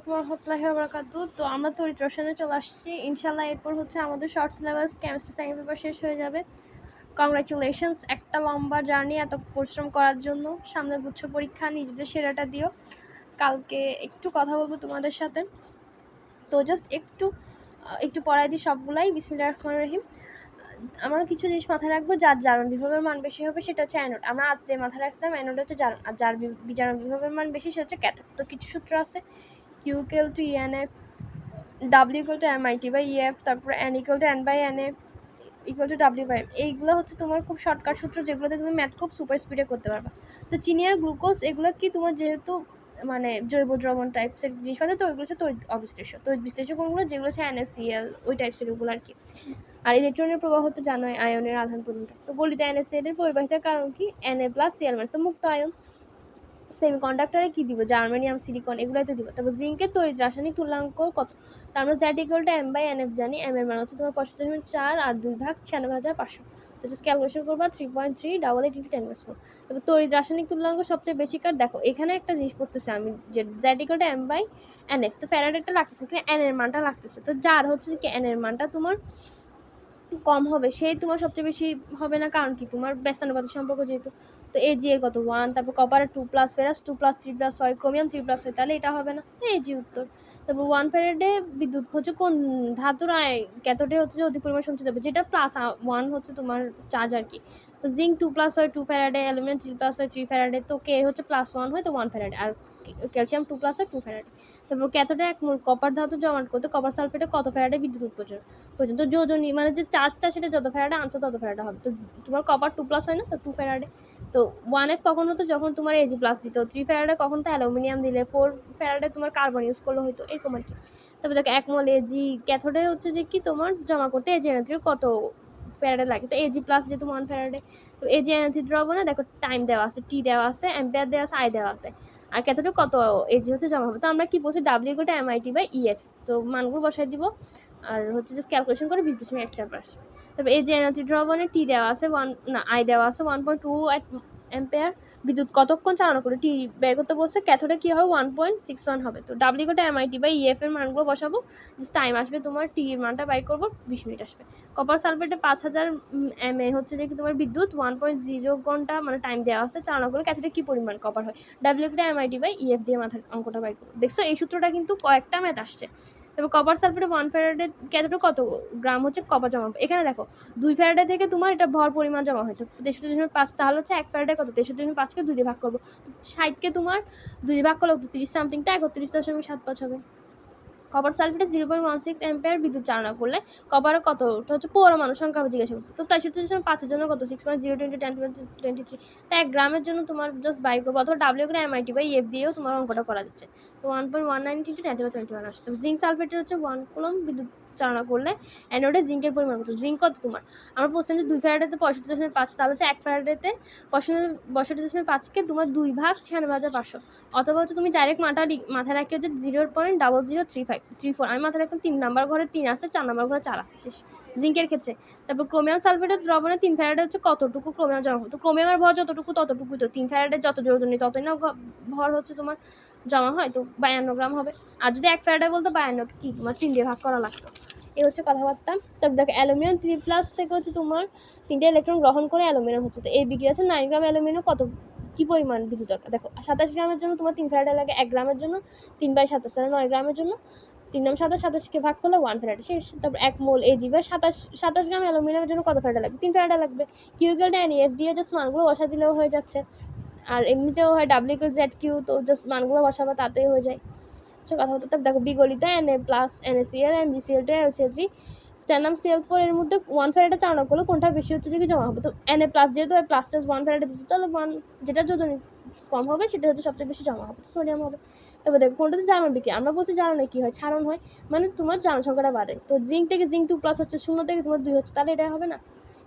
আলাইকুম রহমতুল্লাহি ওবরাকাতু তো আমরা তড়িৎ রসায়নে চলে আসছি। ইনশাল্লাহ এরপর হচ্ছে আমাদের short syllabus chemistry second paper শেষ হয়ে যাবে। কংগ্রাচুলেশনস একটা লম্বা জার্নি এত পরিশ্রম করার জন্য। সামনে গুচ্ছ পরীক্ষা, নিজেদের সেরাটা দিও। কালকে একটু কথা বলব তোমাদের সাথে। তো জাস্ট একটু একটু পড়াই দিই সবগুলাই। বিসমিল্লাহ রহমান রহিম। আমরা কিছু জিনিস মাথায় রাখব, যার জারণ বিভবের মান বেশি হবে, সেটা হচ্ছে অ্যানোড আমরা আজ দিয়ে মাথায় রাখছিলাম অ্যানোড হচ্ছে জারণ। আর যার বিজারণ বিভবের মান বেশি সে হচ্ছে ক্যাথোড তো কিছু সূত্র আছে। Q equal to N F W equal to M I T by EF তারপর N equal to N by N F equal to W by এইগুলো হচ্ছে তোমার খুব শর্টকাট সূত্র যেগুলোতে তুমি ম্যাথ খুব সুপার স্পিডে করতে পারবা। তো চিনি আর গ্লুকোজ এগুলো কি তোমার যেহেতু মানে জৈব দ্রবণ টাইপসের জিনিসপাতি তো ওইগুলো হচ্ছে তড়িৎ অবিশ্লেষ্য। তড়িৎ বিশ্লেষ্য কোনগুলো? যেগুলো হচ্ছে এনএসিএল ওই টাইপসের ওগুলো আর কি। আর ইলেকট্রনের প্রবাহ তো জানোই আয়নের আধান প্রদানটা তো গলিত এনএসিএল এর পরিবাহিতার কারণ কি? এনএ প্লাস সিএল মাইনাস, তো মুক্ত আয়ন সেমিকন্ডাক্টরে কি দিব? জার্মানিয়াম সিলিকন এগুলোতে দিব। তারপর জিঙ্কের তড়িৎ রাসায়নিক তুল্যাঙ্ক কত? তো আমরা ইকুয়ালটা এম বাই এন এফ জানি। এম এর মান হচ্ছে তোমার পঁচাত্তর দশমিক চার আর দুই ভাগ ছিয়ানব্বই হাজার পাঁচশো। তো জাস্ট ক্যালকুলেশন করবা three point three double eight into ten four তারপর তড়িৎ রাসায়নিক তুল্যাঙ্ক সবচেয়ে বেশি কার? দেখো, এখানে একটা জিনিস পড়তেছে আমি, যে জ্যাড ইকুয়ালটা এম বাই এন এফ তো ফ্যারাডেটটা লাগতেছে কিন্তু এন এর মানটা লাগতেছে। তো যার হচ্ছে কি এন এর মানটা তোমার কম হবে। সেই তোমার সবচেয়ে বেশি হবে না, কারণ কি? তোমার ব্যস্তানুপাতের সম্পর্ক যেহেতু। তো এ জি এর কত? ওয়ান তারপর কপারের two plus ferrous two plus three plus হয় ক্রোমিয়াম থ্রি প্লাস হয় তাহলে এটা হবে না। এ জি উত্তর। তারপর ওয়ান ফেরাডে বিদ্যুৎ হচ্ছে কোন ধাতুর ক্যাথোডে হচ্ছে যে অধিক পরিমাণ সঞ্চিত হবে? যেটা প্লাস ওয়ান হচ্ছে তোমার চার্জ আর কি। তো জিঙ্ক টু প্লাস হয় two faraday aluminium three plus হয় থ্রি ফেরাডে তো কে হচ্ছে প্লাস ওয়ান হয়? তো ওয়ান ফেরাডে আর ক্যালসিয়াম টু প্লাস হয় টু ফেরাডে তারপর ক্যাথোডে এক মোল কপার ধাতু জমাট করতে কপার সালফেটে কত ফেরাডে বিদ্যুৎ উৎপাদন পর্যন্ত? যোজনী মানে যে চার্জটা সেটা যত ফেরাডে আনসার তত ফেরাডে হবে। তো তোমার কপার টু প্লাস হয় না? তো টু ফেরাডে তো ওয়ান এফ কখন হতো যখন তোমার এজি প্লাস দিত থ্রি ফেরাডে কখন তো অ্যালুমিনিয়াম দিলে ফোর ফেরাডে তোমার কার্বন ইউজ করলে হয়তো, এরকম আর কি। তারপর দেখো, এক মল এজি ক্যাথোডে হচ্ছে যে কি তোমার জমা করতে এজি এনার্জির কত ফেরাডে লাগে? তো এজি প্লাস যেহেতু ওয়ান ফেরাডে তো এজি এনার্জি দ্রবণে দেখো টাইম দেওয়া আছে টি দেওয়া আছে অ্যাম্পিয়ার দেওয়া আছে আই দেওয়া আছে। আর ক্যাথোডে কত এজি হচ্ছে জমা হবে? তো আমরা কি বলছি? ডাব্লিউ গোটা এমআইটি বাই ইএফ তো মানগুলো বসাই দিব। আর হচ্ছে যে ক্যালকুলেশন করে বিশ দশমিক এক চার পাঁচ। তবে এই যে এনার্জি মানে টি দেওয়া আছে ওয়ান না আই দেওয়া আছে ওয়ান পয়েন্ট টু অ্যাম্পেয়ার বিদ্যুৎ কতক্ষণ চালনা করে? টি বের করতে বলছে ক্যাথোডে কী হবে? ওয়ান পয়েন্ট সিক্স ওয়ান হবে। তো ডাব্লিউ গোটা এমআইটি বাই ইএফ এর মানগুলো বসাবো। জাস্ট টাইম আসবে তোমার টি মানটা বাই করব, বিশ মিনিট আসবে। কপার সালফেটে পাঁচ হাজার এম এ হচ্ছে যে কি তোমার বিদ্যুৎ ওয়ান পয়েন্ট জিরো ঘণ্টা মানে টাইম দেওয়া আছে চালনা করে ক্যাথোডে কী পরিমাণ কপার হয়? ডাব্লিউ গোটা এমআইটি বাই ইএফ দিয়ে মাথার অঙ্কটা বাই করব। দেখছ এই সূত্রটা কিন্তু কয়েকটা ম্যাথ আসছে। তারপর কপার সালফেটে ওয়ান ফ্যারাডে ক্যাথোডে কত গ্রাম হচ্ছে? কপার জমা। এখানে দেখো, দুই ফ্যারাডে থেকে তোমার এটা ভর পরিমাণ জমা হয়তো তেষট্টি দশমিক পাঁচ তাহলে হচ্ছে এক ফ্যারাডে কত? তেষট্টি দশমিক পাঁচকে দুই দিয়ে ভাগ করব। ষাটকে তোমার দুই ভাগ করলে তিরিশ সামথিংটা একত্রিশ দশমিক সাত পাঁচ হবে। Copper সালফেটে zero point one six ampere বিদ্যুৎ চালনা করলে কপার কত? ওটা হচ্ছে পরমাণু সংখ্যা জিজ্ঞাসা করছে। তো তেষট্টি দশমিক পাঁচের জন্য কত? Six point zero twenty ten twenty three তা এক গ্রামের জন্য তোমার জাস্ট বাই করব, অথবা ডাব্লিউ করে এমআইটি বাই এফ দিয়েও তোমার অঙ্কটা করা যাচ্ছে। তো one point one nine two ten twenty one আসছে। তো জিঙ্ক সালফেটের হচ্ছে ওয়ান কুলম বিদ্যুৎ চালনা করলে অ্যানোডে জিঙ্কের পরিমাণ কত জিঙ্ক কত তোমার? আমরা যে দুই ফ্যারাডেতে পঁয়ষট্টি দশমিক পাঁচ, তাহলে হচ্ছে এক ফ্যারাডেতে পঁয়ষট্টি দশমিক পাঁচকে তোমার দুই ভাগ ছিয়ানব্বই হাজার পাঁচশো। অথবা হচ্ছে তুমি ডাইরেক্ট মাথা মাথায় রাখি হচ্ছে zero point double zero three five three four আমি মাথায় রাখতাম তিন নাম্বার ঘরে তিন আছে, চার নাম্বার ঘরে চার আছে, শেষ। জিঙ্কের ক্ষেত্রে। তারপর ক্রোমিয়াম সালফেটের দ্রবণে তিন ফ্যারাডে হচ্ছে কতটুকু ক্রোমিয়াম জমা তো ক্রোমিয়ামের ভর যতটুকু ততটুকুই তো। তিন ফ্যারাডের যত যোজনী ততই না ভর হচ্ছে তোমার জমা হয়, তো বায়ান্ন গ্রাম হবে। আর যদি এক ফ্যারাডে বলতো বায়ান্নকে কি? তোমার তিন দিয়ে ভাগ করা লাগতো। এই হচ্ছে কথাবার্তা। তারপর দেখো, অ্যালুমিনিয়াম থ্রি প্লাস থেকে হচ্ছে তোমার তিনটে ইলেকট্রন গ্রহণ করে অ্যালুমিনিয়াম হচ্ছে। তো এই বিক্রিয়া আছে নাইন গ্রাম অ্যালুমিনিয়াম, কত? কি পরিমাণ বিদ্যুৎ দরকার? দেখো, সাতাশ গ্রামের জন্য তোমার তিন ফ্যারাডে লাগে এক গ্রামের জন্য, তিন বাই সাতাশ তাহলে নয় গ্রামের জন্য। তিন নাম সাতাশ, সাতাশকে ভাগ করলে ওয়ান ফ্যারাডে শেষ। তারপর এক মোল এ জিবে সাতাশ সাতাশ গ্রাম অ্যালুমিনিয়ামের জন্য কত ফ্যারাডে লাগবে? তিন ফ্যারাডে লাগবে। কিউকেল ড্যান এফ দিয়ে জাস্ট মানগুলো বসা দিলেও হয়ে যাচ্ছে। আর এমনিতেও হয় ডাব্লিউ কিউ জেড কিউ তো জাস্ট মানগুলো বসাবো, তাতেই হয়ে যায়। সে কথা তারপর দেখো বিগলিত N A plus N A CL M G CL two L CL three স্ট্যান্ডাম CL four এর মধ্যে ওয়ান ফ্যারাডে চালনা করলে কোনটা বেশি হচ্ছে যে কি জমা হবে? তো এন এ প্লাস যেহেতু প্লাস চার্জ ওয়ান ফ্যারাডে দিচ্ছে, তাহলে ওয়ান যেটা যোজনী কম হবে, সেটা হচ্ছে সবচেয়ে বেশি জমা হবে সোডিয়াম হবে। তবে দেখো কোনটাতে জারণ বিক্রি, আমরা বলছি জারণে কি হয়? ছাড়ন হয় মানে তোমার জারণ সংখ্যাটা বাড়ে। তো জিঙ্ক থেকে জিঙ্ক টু প্লাস হচ্ছে, শূন্য থেকে তোমার দুই হচ্ছে, তাহলে এটা হবে না?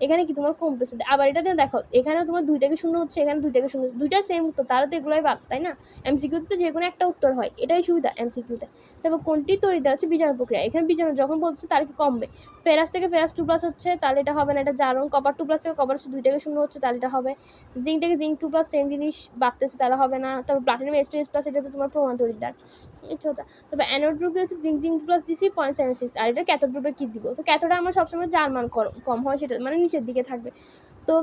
এখানে কি তোমার কমতেছে? আবার এটাতে দেখো এখানে তোমার দুই থেকে শূন্য হচ্ছে, এখানে দুই থেকে শূন্য দুইটা সেম উত্তর তাহলে তো এগুলোই বাদ, তাই না? এমসিকিউতে তো যে কোনো একটা উত্তর হয়, এটাই সুবিধা এমসিকিউতে তারপর কোনটি তৈরি দেওয়া হচ্ছে বীজাণু প্রক্রিয়া। এখানে বীজাণু যখন বলছে তার কি কমবে? ফেরাস থেকে ফেরাস টু প্লাস হচ্ছে, তাহলে এটা হবে না, এটা জারণ কপার টু প্লাস থেকে কপার হচ্ছে দুই থেকে শূন্য হচ্ছে, তাহলে এটা হবে। জিঙ্ক থেকে জিঙ্ক টু প্লাস সেম জিনিস বাড়তেছে, তাহলে হবে না। তারপর platinum S two S plus এটা তো তোমার প্রমাণ তরিদার এটা হচ্ছে। তবে অ্যানোড গ্রুপে হচ্ছে জিঙ্ক জিঙ্ক প্লাস দিছি পয়েন্ট সেভেন সিক্স আর এটা ক্যাথোড গ্রুপে কী দিব? তো ক্যাথোডে আমরা সবসময় যার মান কম হয় সেটা মানে নিচের দিকে থাকবে। তো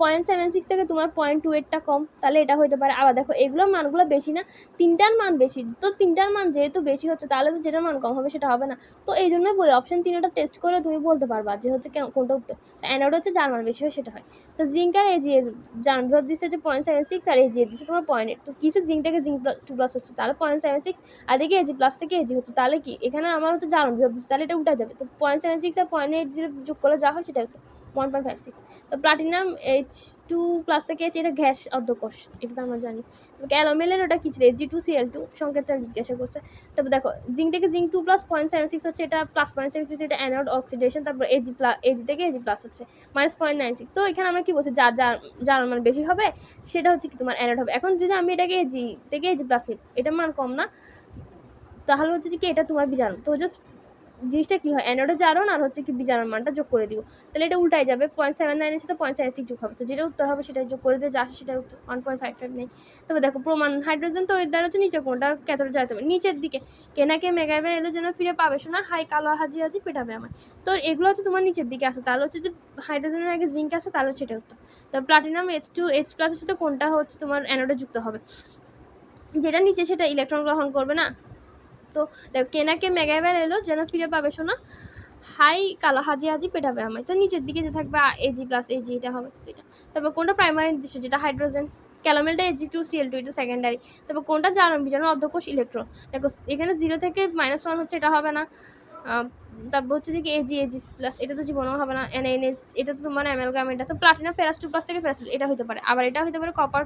পয়েন্ট সেভেন সিক্স থেকে তোমার পয়েন্ট টু এইটটা কম, তাহলে এটা হতে পারে। আবার দেখো, এগুলোর মানগুলো বেশি না, তিনটার মান বেশি। তো তিনটার মান যেহেতু বেশি হচ্ছে, তাহলে তো যেটার মান কম হবে সেটা হবে না। তো এই জন্যই বলি অপশন তিনটা টেস্ট করে তুমি বলতে পারবা যে হচ্ছে কেন- কোনটা উত্তর। তো হচ্ছে যার মান বেশি হয় সেটা হয়। তো জিঙ্ক আর এজি জান বিভাগ দিচ্ছে যে পয়েন্ট সেভেন সিক্স আর এজি দিচ্ছে তোমার পয়েন্ট এইট তো কিসের জিঙ্ক থেকে জিঙ্ক টু প্লাস হচ্ছে? তাহলে পয়েন্ট সেভেন সিক্স আর দেখি এজি প্লাস থেকে এজি হচ্ছে। তাহলে কি? এখানে আমার হচ্ছে জারণ বিভাগ দিচ্ছে, তাহলে এটা উঠে যাবে। তো পয়েন্ট সেভেন সিক্স আর পয়েন্ট এইট যোগ করলে যা হয় সেটা ওয়ান পয়েন্ট ফাইভ সিক্স তো প্লাটিনাম এইচ টু প্লাস থেকে এইচ এটা গ্যাস অর্ধকোষ এটা তো আমরা জানি। ক্যালোমেলের ওটা কি ছিল? G two C L two সংকেতটা জিজ্ঞাসা করছে। তারপর দেখো জিঙ্ক থেকে zinc two plus point seven six হচ্ছে এটা প্লাস পয়েন্ট সেভেন সিক্স এটা অ্যানোড অক্সিডেশন তারপর এজি প্লাস এজি থেকে এজি প্লাস হচ্ছে মাইনাস পয়েন্ট নাইন সিক্স তো এখানে আমরা কি বলছি? যার যার যার মান বেশি হবে, সেটা হচ্ছে কি তোমার অ্যানোড হবে। এখন যদি আমি এটাকে এজি থেকে এজি প্লাস নিই এটা মান কম না, তাহলে হচ্ছে যে কি? এটা তোমার বিজারণ তো জাস্ট জিনিসটা কি হয়? অ্যানোডে জারণ আর হচ্ছে কি বিজারণ মানটা যোগ করে দিব। তাহলে এটা উল্টাই যাবে। পয়েন্ট সেভেন নাইনের সাথে পয়েন্ট সেভেন সিক্স যোগ হবে। তো যেটা উত্তর হবে সেটা যোগ করে দিয়ে যা আসে সেটা ওয়ান পয়েন্ট ফাইভ ফাইভ নেই তবে দেখো, প্রমাণ হাইড্রোজেন তৈরিদার হচ্ছে নিচে কোনটা ক্যাথোডে যাইতে হবে নিচের দিকে। কেনাকে মেগাইভেন এলো যেন ফিরে পাবে। শোনা, হাই, কালো, হাজি হাজি পেটাবে আমার। তো এগুলো হচ্ছে তোমার নিচের দিকে আছে। তাহলে হচ্ছে যে হাইড্রোজেনের আগে জিঙ্ক আছে, তাহলে সেটা উত্তর। তো প্লাটিনাম এইচ টু এইচ প্লাসের সাথে কোনটা হচ্ছে তোমার অ্যানোডে যুক্ত হবে? যেটা নিচে সেটা ইলেকট্রন গ্রহণ করবে না? তো দেখো, কেনাকে মেগাইভেন এলো, যেন ফিরে পাবে শোনা। হাই কালো হাজি হাজি পেটাবে আমায় তো নিচের দিকে যে থাকবে এজি প্লাস এজি এটা হবে এটা তারপর কোনটা প্রাইমারি নির্দিষ্ট যেটা হাইড্রোজেন ক্যালোমেলটা এজি টু সিএল টু এটা সেকেন্ডারি তারপর কোনটা জারণ বিজারণ অর্ধকোষ ইলেকট্রন দেখো, এখানে জিরো থেকে মাইনাস ওয়ান হচ্ছে, এটা হবে না। তারপর হচ্ছে যে এজি এজি প্লাস এটা তো জীবনও হবে না। এন এন এস এটা তো তোমার অ্যামেলগাম এটা তো প্লাটিনা ফেরাস টু প্লাস থেকে ফেরাস এটা হতে পারে। আবার এটা হতে পারে কপার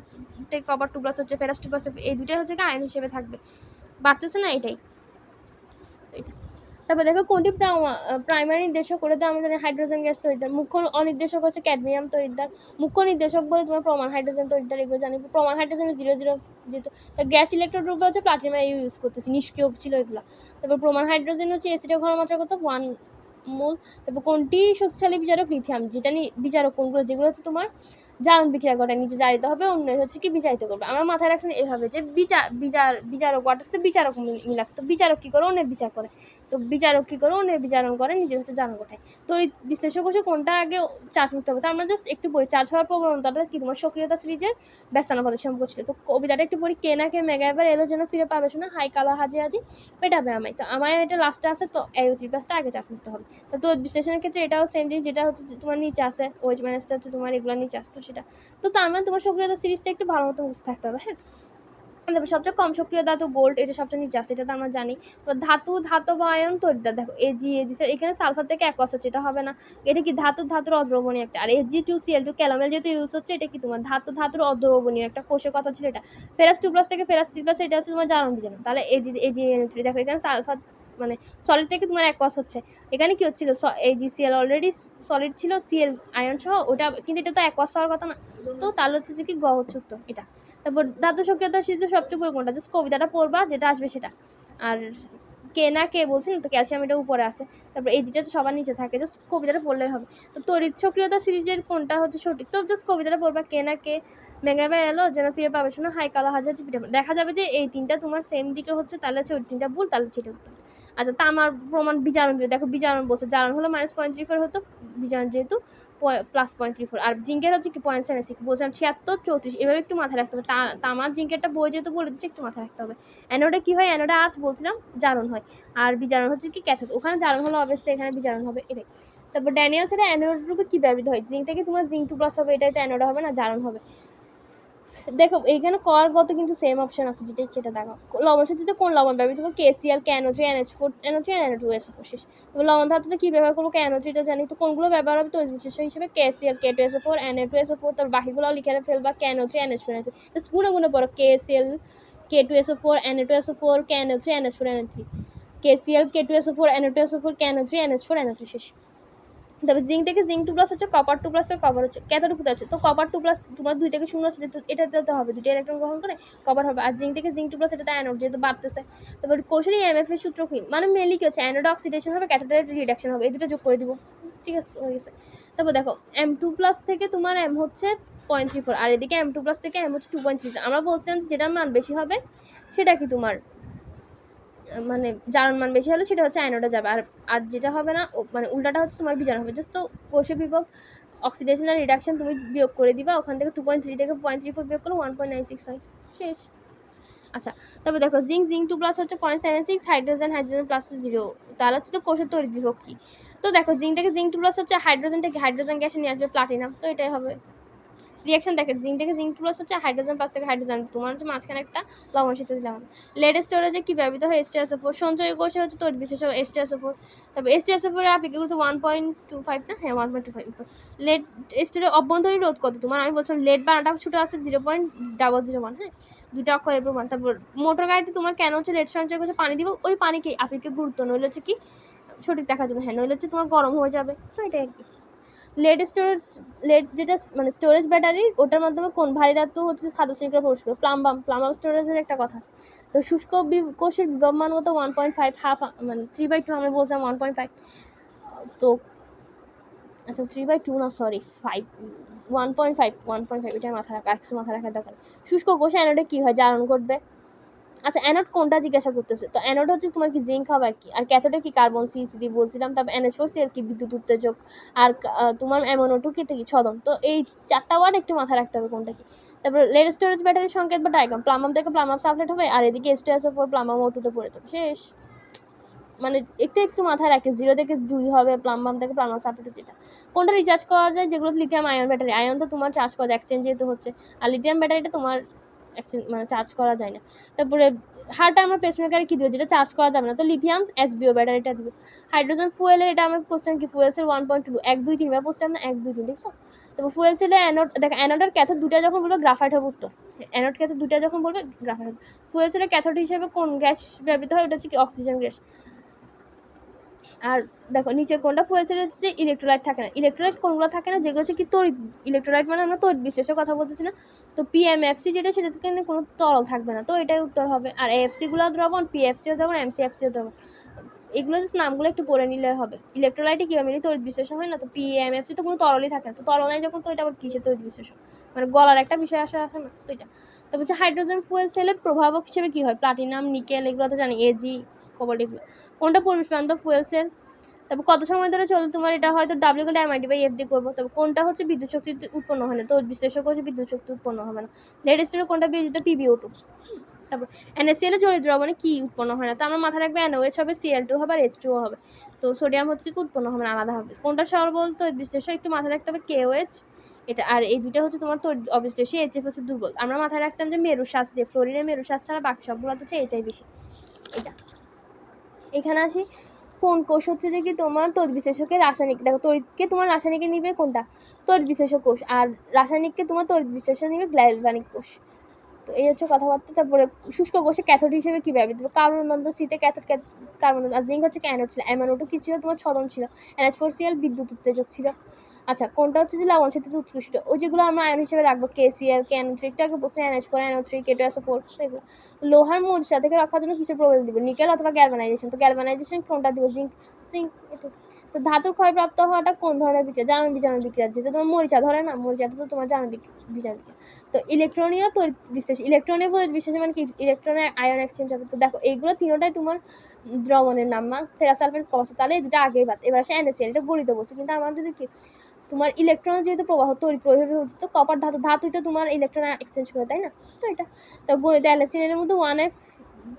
থেকে কপার টু প্লাস হচ্ছে ফেরাস টু প্লাস এই দুটাই হচ্ছে কি আয়ন হিসেবে থাকবে। বাড়তেছে না এটাই। এটা তারপর দেখো কোনটি প্রাইমারি নির্দেশক করে দেওয়া আমাদের হাইড্রোজেন গ্যাস তৈরিদার। মুখ্য অনির্দেশক হচ্ছে ক্যাডমিয়াম তৈরিদার। মুখ্য নির্দেশক বলে তোমার প্রমাণ হাইড্রোজেন তৈরিদার, এগুলো জানি। প্রমাণ হাইড্রোজেনের জিরো জিরো যেহেতু, তা গ্যাস ইলেকট্রোড রূপে হচ্ছে প্লাটিনাম ইউজ করতেছি, নিষ্ক্রিয় ছিল এগুলো। তারপর প্রমাণ হাইড্রোজেন হচ্ছে এসিডের ঘনমাত্রা কত? ওয়ান মোল তারপর কোনটি শক্তিশালী বিচারক? লিথিয়াম যেটা নিয়ে বিচারক কোনগুলো? যেগুলো হচ্ছে তোমার জারণ বিক্রিয়া ঘটায়। নিচে জারিত হবে, অন্য হচ্ছে কি বিচারিত করবে। আমরা মাথায় রাখছেন এভাবে যে বিচার বিচার, বিচারক ওয়াটার সাথে বিচারক মিল আছে? তো বিচারক কী করে? অন্যের বিচার করে। তো বিচারক কী করে? অন্যের বিচারণ করে, নিজের হচ্ছে জারণ ঘটায় তো এই বিশ্লেষক হচ্ছে কোনটা আগে চার্জ মুক্ত হবে? তো আমরা জাস্ট একটু পড়ি। চার্জ হওয়ার প্রবণতাটা কি তোমার সক্রিয়তা সিরিজের ব্যস্তানা পদের সম্পর্ক ছিল? তো কবিতাটা একটু পড়ি। কে না কে মেগা এবার এলো যেন ফিরে পাবে শোনা। হাই কালো হাজি হাজি, পেটাবে আমায়। তো আমার এটা লাস্টে আছে, তো এই থ্রি প্লাসটা আগে চার্জ মুক্ত হবে। তো তো বিশ্লেষণের ক্ষেত্রে এটাও সেম জিনিস যেটা হচ্ছে তোমার নিচে আছে ওয়েজ মাইনাসটা হচ্ছে তোমার এগুলো নিচে আসতো সেটা। তো তার মানে তোমার সক্রিয়তা সিরিজটা একটু ভালো মতো বুঝতে থাকতে হবে হ্যাঁ? তারপর সবচেয়ে কম সক্রিয় ধাতু গোল্ড এটা সবচেয়ে নিচে আছে এটা তো আমরা জানি। তো ধাতু ধাতব আয়ন তরিদার দেখো এজি এজি এখানে সালফার থেকে এক হচ্ছে, এটা হবে না। এটা কি ধাতু, ধাতুর অদ্রবণীয় একটা? আর AG two CL two calomel যেহেতু ইউজ হচ্ছে, এটা কি তোমার ধাতু, ধাতুর অদ্রবণীয় একটা কোষের কথা ছিল এটা। ফেরাস টু প্লাস থেকে ফেরাস থ্রি প্লাস এটা হচ্ছে তোমার জারণ বিজারণ তাহলে এজি এজি এন থ্রি দেখো এখানে সালফার মানে সলিড থেকে তোমার এক কস হচ্ছে। এখানে কি হচ্ছিল? এজি সিএল অলরেডি সলিড ছিল সিএল আয়ন সহ, ওটা, কিন্তু এটা তো এক কস হওয়ার কথা না। তো তাহলে হচ্ছে যে কি গ হচ্ছে উত্তর এটা। তারপর ধাতু সক্রিয়তা সিরিজের সবচেয়ে বড় কোনটা জাস্ট কবিতাটা পড়বা, যেটা আসবে সেটা। আর কে না কে বলছেন তো ক্যালসিয়াম এটা উপরে আছে। তারপর এই যেটা সবার নিচে থাকে জাস্ট কবিতাটা পড়লেই হবে। তো তড়িৎ সক্রিয়তা সিরিজের কোনটা হচ্ছে সঠিক? তো জাস্ট কবিতাটা পড়বা, কে না কে মেগাবে এলো যেন ফিরে পাবে। শোনো, হাই কালো হাজার পিঠে দেখা যাবে যে এই তিনটা তোমার সেম দিকে হচ্ছে, তাহলে হচ্ছে ওই তিনটা ভুল, তাহলে সেটা আচ্ছা তা আমার প্রমাণ বিজারণ দেখো, বিজারণ বলছে, জারণ হলো মাইনাস পয়েন্ট থ্রি হতো, বিজারণ যেহেতু প্লাস পয়েন্ট থ্রি ফোর আর জিঙ্কের হচ্ছে কি পয়েন্ট সেভেন সিক্স বলছিলাম ছিয়াত্তর, চৌত্রিশ। এভাবে একটু মাথায় রাখতে হবে। তামার জিঙ্কেরটা বই যেহেতু বলে দিচ্ছে, একটু মাথায় রাখতে হবে। অ্যানোডে কী হয়? অ্যানোডে আজ বলছিলাম জারণ হয়। আর বিজারণ হচ্ছে কি ক্যাথোড ওখানে জারণ হলে অবশ্যই এখানে বিজারণ হবে এটাই। তারপর ড্যানিয়াল সেটা অ্যানোডের রূপে কী ব্যবহৃত হয়? জিঙ্ক থেকে তোমার জিঙ্ক টু প্লাস হবে, এটাই তো অ্যানোডা হবে না, জারণ হবে। দেখো এইখানে কর গত কিন্তু সেম অপশন আছে যেটা সেটা দেখো। লবণ সাথে কোন লবণ? ব্যবহৃত করব KCL KNO three NH four NO three NO two S শেষ। লবণ ধাতুতে কী ব্যবহার করব? ক্যানো থ্রিটা জানি। তো কোনগুলো ব্যবহার হবে? তৈরি বিশেষ হিসেবে KCL K two S four N two S four তার বাকিগুলো লিখে ফেলবা। KNO three NH four N three গুণে গুণে পড়ো KCL K two S four N two S four KNO three NH four N three KCL K two S four N two S four KNO three NH four N three শেষ। তবে zinc থেকে zinc two plus হচ্ছে copper two plus থেকে copper হচ্ছে, কতটুকুতে আছে? তো copper two plus তোমার দুই থেকে শূন্য হচ্ছে এটাতে তো হবে দুটো ইলেকট্রন গ্রহণ করে কপার হবে। আর জিঙ্ক থেকে জিঙ্ক টু প্লাস এটাতে অ্যানোড যেহেতু বাড়তেছে। তারপর কৌশলী এমএফ এর সূত্র কি? মানে মেনলি কি হচ্ছে? অ্যানোড অক্সিডেশন হবে ক্যাথোডের রিডাকশন হবে, এই দুটো যোগ করে দিব। ঠিক আছে, হয়ে গেছে। তারপর দেখো এম টু প্লাস থেকে তোমার এম হচ্ছে পয়েন্ট থ্রি ফোর আর এদিকে এম টু প্লাস থেকে এম হচ্ছে টু পয়েন্ট থ্রি আমরা বলছিলাম যেটার মান বেশি হবে, সেটা কি তোমার মানে জারণ মান বেশি হলে সেটা হচ্ছে অ্যানোডে যাবে। আর আর যেটা হবে না মানে উল্টাটা হচ্ছে তোমার বিজারণ হবে। জাস্ট তো কোষে বিভব অক্সিডেশন আর রিডাকশন তুমি বিয়োগ করে দিবা, ওখান থেকে টু পয়েন্ট থ্রি থেকে পয়েন্ট থ্রি ফোর বিয়োগ করলে ওয়ান পয়েন্ট নাইন সিক্স হয়। শেষ। আচ্ছা তবে দেখো জিঙ্ক জিঙ্ক টু প্লাস হচ্ছে point seven six hydrogen hydrogen plus zero তাহলে হচ্ছে তো কোষের তড়িৎ বিভব কি? তো দেখো জিঙ্কটাকে জিঙ্ক টু প্লাস হচ্ছে হাইড্রোজেনটাকে হাইড্রোজেন গ্যাসে নিয়ে আসবে প্লাটিনাম তো এটাই হবে। রিয়াকশন দেখে জিঙ্ক থেকে জিঙ্ক প্লাস হচ্ছে হাইড্রোজেন প্লাস থেকে হাইড্রোজেন তোমার হচ্ছে মাঝখানে একটা লবণ সাথে দিলাম। লেড স্টোরেজে কি ব্যবহৃত হয়? এসটিএসও সঞ্চয় কোষে হচ্ছে তৈরি বিশেষ এসটিএসও ফোর তারপর এসটিএসও ফোর আপেক্ষিক গুরুত্ব ওয়ান পয়েন্ট টু ফাইভ না? হ্যাঁ one point two five lead স্টোরের অভ্যন্তরীণ রোধ কত? তোমার আমি বলছিলাম লেড বানাটা ছোটো আছে zero point double zero one হ্যাঁ? দুইটা অক্ষরের প্রমাণ। তারপর মোটর গাড়িতে তোমার কেন হচ্ছে লেড সঞ্চয় করছে? পানি দিব, ওই পানিকে আপেক্ষিক গুরুত্ব, নইলে হচ্ছে কি, সঠিক দেখার জন্য। হ্যাঁ নইলে হচ্ছে তোমার গরম হয়ে যাবে। তো এটাই আর কি। লেড স্টোরেজ লেড যেটা মানে স্টোরেজ ব্যাটারি ওটার মাধ্যমে কোন ভারী ধাতু হচ্ছে খাদ্য শৃঙ্খলা প্রবেশ করে প্লাম্বাম প্লাম্বাম স্টোরেজের একটা কথা আছে। তো শুষ্ক কোষের বিভব মান কত ওয়ান পয়েন্ট ফাইভ হাফ মানে থ্রি বাই টু আমরা বলছিলাম ওয়ান পয়েন্ট ফাইভ তো আচ্ছা থ্রি বাই টু না sorry five one point five one point five এটা মাথা রাখা একশো মাথা রাখার দরকার। শুষ্ক কোষে অ্যানোডে কী হয়? জারণ ঘটবে। আচ্ছা অ্যানোড কোনটা জিজ্ঞাসা করতেছে? তো অ্যানোড হচ্ছে তোমার কি জিঙ্ক হবে আর কি? আর ক্যাথোডে কি কার্বন সি সি বলছিলাম, তারপর এনএস ফোর সিএল কি বিদ্যুৎ উত্তেজক, আর তোমার অ্যামোনো টু কি কি ছদন? তো এই চারটা ওয়ার্ড একটু মাথায় রাখতে হবে কোনটা কি? তারপর লেড স্টোরেজ ব্যাটারির সংকেত বা ডায়াগ্রাম প্লামাম থেকে প্লামাম সাবলেট হবে, আর এদিকে এসটিএস ফোর প্লামাম ওটুতে পড়ে তো শেষ। মানে একটু একটু মাথায় রাখে জিরো থেকে দুই হবে প্লাম্বাম থেকে প্লামাম সাবলেট যেটা কোনটা রিচার্জ করা যায়? যেগুলো লিথিয়াম আয়ন ব্যাটারি আয়ন তো তোমার চার্জ করা এক্সচেঞ্জ যেহেতু হচ্ছে। আর লিথিয়াম ব্যাটারিটা তোমার মানে চার্জ করা যায় না। তারপরে হারটা আমরা পেসমেকারে কী দিব? যেটা চার্জ করা যাবে না। তো লিথিয়াম এসবিও ব্যাটারিটা দিব। হাইড্রোজেন ফুয়েলের এটা আমার কোশ্চেন কি? Fuel cell one point two এক, দুই, তিন। বার বসলাম না, এক, দুই, তিন দেখছ তারপর ফুয়েল সেলে অ্যানোড দেখো অ্যানোড আর ক্যাথোড দুটা যখন বলবে গ্রাফাইট হবে উত্তর অ্যানোড ক্যাথোড দুটা যখন বলবে গ্রাফাইট হবে ফুয়েল সেলে ক্যাথোড হিসেবে কোন গ্যাস ব্যবহৃত হয়? ওটা হচ্ছে কি? অক্সিজেন গ্যাস আর দেখো নিচে কোনটা ফুয়েল হচ্ছে যে ইলেকট্রোলাইট থাকে না। ইলেকট্রোলাইট কোনগুলো থাকে না, যেগুলো হচ্ছে কি তড়িৎ ইলেকট্রোলাইট মানে আমরা তড়িৎ বিশ্লেষের কথা বলতেছি না। তো পিএমএফসি যেটা, সেটা থেকে কোনো তরল থাকবে না। তো এটাই উত্তর হবে। আর এফসিগুলো দ্রবণ পিএফসিও দ্রবণ এমসিএফসিও দ্রবণ। এগুলো জাস্ট নামগুলো একটু পড়ে নিলে হবে। ইলেকট্রোলাইটে কী হবে এমনি তড়িৎ বিশ্লেষণ হয় না? তো পিএমএফসি তো কোনো তরলই থাকে না। তো তরল নাই যখন, তো এটা আবার কিসের তড়িৎ বিশ্লেষণ? মানে গলার একটা বিষয় আসা, আসে না। তো এটা। তারপর হচ্ছে হাইড্রোজেন ফুয়েল সেলের প্রভাবক হিসেবে কী হয়? প্লাটিনাম নিকেল এগুলো তো জানি এজি কবল এগুলো কোনটা পরিবেশ বান্ধব ফুয়েল সেল তারপর কত সময় ধরে চলে তোমার? এটা হয়তো ডাব্লিউ করে এমআইডি বাই এফ দিয়ে করব। তবে কোনটা হচ্ছে বিদ্যুৎ শক্তি উৎপন্ন হয় না? তো বিশ্লেষক হচ্ছে বিদ্যুৎ শক্তি উৎপন্ন হবে না। লেটেস্টের কোনটা বিয়োজিত টিবিও টু তারপর এনএসিএল জড়িত দ্রবণে কি উৎপন্ন হয় না? তো আমরা মাথায় রাখবে এনওএইচ হবে সিএল টু হবে আর এইচ টু হবে। তো সোডিয়াম হচ্ছে কি উৎপন্ন হবে না, আলাদা হবে। কোনটা সর্বল তো বিশ্লেষক? একটু মাথায় রাখতে হবে কেওএইচ এটা আর এই দুটো হচ্ছে তোমার তো অবিশ্লেষী এইচ এফ হচ্ছে দুর্বল। আমরা মাথায় রাখছিলাম যে মেরু শ্বাস দিয়ে ফ্লোরিনে মেরু শ্বাস ছাড়া বাকি সবগুলো হচ্ছে এইচ আই বেশি এটা। এখানে আসি। কোন কোষ হচ্ছে যে কি তোমার তড়িৎ বিশ্লেষকের রাসায়নিক, দেখো তড়িৎকে তোমার রাসায়নিকে নিবে কোনটা? তড়িৎ বিশ্লেষক কোষ। আর রাসায়নিককে তোমার তড়িৎ বিশ্লেষক নিবে গ্লাইভানিক কোষ। তো এই হচ্ছে কথাবার্তা। তারপরে শুষ্ক কোষে ক্যাথোড হিসেবে কি ব্যবহৃত কার্বন দন্ত সিতে ক্যাথোড কার্বন আর জিঙ্ক হচ্ছে ক্যানোড ছিল। অ্যামানোটো কি ছিল? তোমার ছদন ছিল। এনএচ ফোর বিদ্যুৎ উত্তেজক ছিল। আচ্ছা কোনটা হচ্ছে যে লবণ সেতুতে উৎকৃষ্ট? ওই যেগুলো আমরা আয়ন হিসেবে রাখব কেসিএল ক্যানো থ্রিটাকে বসে এনএচ ফোর এনও থ্রি কেটো এসও ফোর এগুলো। লোহার মরিচা থেকে রক্ষার জন্য কিসের প্রবল দিব? নিকেল অথবা গ্যালভানাইজেশন তো গ্যালভানাইজেশন কোনটা দিব? জিঙ্ক জিঙ্ক এটা তো ধাতুর ক্ষয়প্রাপ্ত হওয়াটা কোন ধরনের বিক্রিয়া? জারণ বিজারণ বিক্রিয়া। যেটা তোমার মরিচা ধরে না মরিচাটা তো তোমার জারণ বিজারণ বিক্রিয়া। তো ইলেকট্রনীয় তড়িৎ বিশ্লেষ ইলেকট্রনীয় তড়িৎ বিশ্লেষণ মানে কি? ইলেকট্রনের আয়ন এক্সচেঞ্জ হবে। তো দেখো, এইগুলো তিনটাই তোমার দ্রবণের নাম, মা। ফেরাসালফেট কমাসে তাহলে এই দুটো আগেই বাদ। এবার আসে এনএসিএল এটা গড়িত বলছে কিন্তু আমাদের কি? তোমার ইলেকট্রন যেহেতু প্রবাহ তড়িৎ প্রবাহিত হচ্ছে, তো কপার ধাতু, ধাতুটা তোমার ইলেকট্রন এক্সচেঞ্জ করে, তাই না? তো এটা, তো গণিত অ্যালাসিনের মধ্যে ওয়ান এফ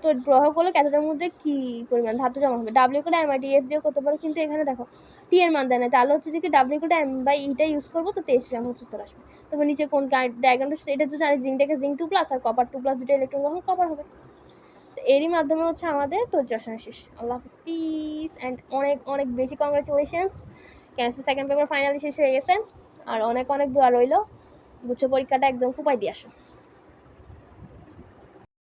তো প্রবাহ করলে ক্যাথোডের মধ্যে কি পরিমাণ ধাতু জমা হবে? ডাব্লিউ করে এমআইডি এফ দিয়ে করতে পারো, কিন্তু এখানে দেখো টি এর মান দেয় না। তাহলে হচ্ছে যে কি ডাব্লিউ করে এম বাই ইটা ইউজ করব, তো তেইশ গ্রাম হচ্ছে উত্তর আসবে। তারপর নিচে কোন ডায়াগ্রামটা এটা তো জানি জিঙ্ক থেকে জিঙ্ক টু প্লাস আর কপার টু প্লাস দুটো ইলেকট্রন গ্রহণ কপার হবে। তো এরই মাধ্যমে হচ্ছে আমাদের তর্জ রসায়ন শেষ। আল্লাহ হাফিজ পিস অ্যান্ড অনেক অনেক বেশি congratulations chemistry second paper finally শেষ হয়ে গেছে। আর অনেক অনেক দোয়া রইল। গুচ্ছ পরীক্ষাটা একদম ফুপাই দিয়ে আসো।